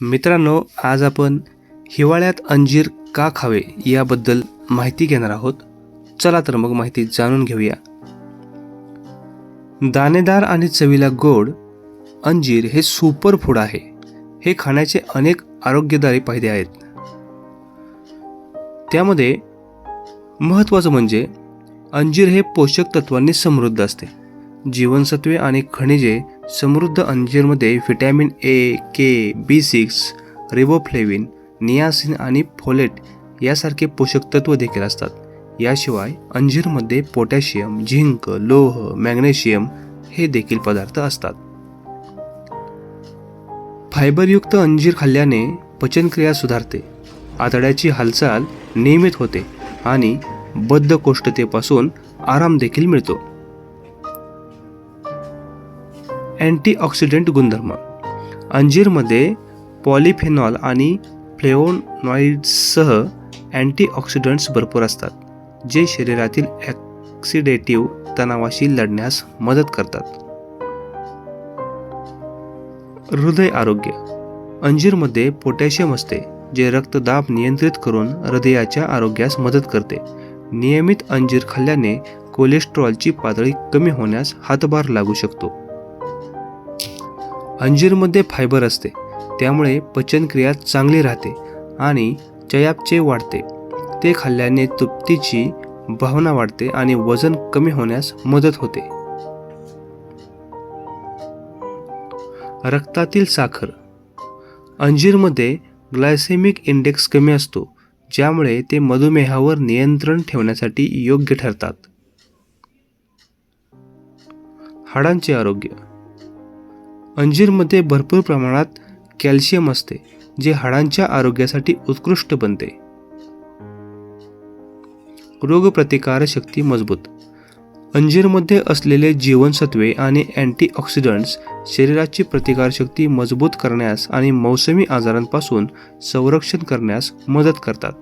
मित्रांनो आज आपण हिवाळ्यात अंजीर का खावे याबद्दल माहिती घेणार आहोत. चला तर मग माहिती जाणून घेऊया. दाणेदार आणि चवीला गोड अंजीर हे सुपर फूड आहे. हे खाण्याचे अनेक आरोग्यदायी फायदे आहेत. त्यामध्ये महत्त्वाचं म्हणजे अंजीर हे पोषक तत्वांनी समृद्ध असते. जीवनसत्वे आणि खनिजे समृद्ध अंजीरमध्ये vitamin A K B six riboflavin niacin आणि फोलेट यासारखे पोषक तत्व देखील असतात. याशिवाय अंजीरमध्ये पोटॅशियम झिंक लोह मॅग्नेशियम हे देखील पदार्थ असतात. फायबरयुक्त अंजीर खाल्ल्याने पचनक्रिया सुधारते. आतड्याची हालचाल नियमित होते आणि बद्धकोष्ठतेपासून आराम देखील मिळतो. अँटीऑक्सिडंट गुणधर्म. अंजीरमध्ये पॉलिफेनॉल आणि फ्लेओनॉइड्ससह अँटीऑक्सिडंट्स भरपूर असतात जे शरीरातील ॲक्सिडेटिव्ह तणावाशी लढण्यास मदत करतात. हृदय आरोग्य. अंजीरमध्ये पोटॅशियम असते जे रक्तदाब नियंत्रित करून हृदयाच्या आरोग्यास मदत करते. नियमित अंजीर खाल्ल्याने कोलेस्ट्रॉलची पातळी कमी होण्यास हातभार लागू शकतो. अंजीरमध्ये फायबर असते. त्यामुळे पचनक्रिया चांगली राहते आणि चयापचय वाढते. ते खाल्ल्याने तृप्तीची भावना वाढते आणि वजन कमी होण्यास मदत होते. रक्तातील साखर. अंजीरमध्ये ग्लायसेमिक इंडेक्स कमी असतो ज्यामुळे ते मधुमेहावर नियंत्रण ठेवण्यासाठी योग्य ठरतात. हाडांचे आरोग्य. अंजीरमध्ये भरपूर प्रमाणात कॅल्शियम असते जे हाडांच्या आरोग्यासाठी उत्कृष्ट बनते. रोगप्रतिकारशक्ती मजबूत. अंजीरमध्ये असलेले जीवनसत्वे आणि अँटीऑक्सिडंट्स शरीराची प्रतिकारशक्ती मजबूत करण्यास आणि मौसमी आजारांपासून संरक्षण करण्यास मदत करतात.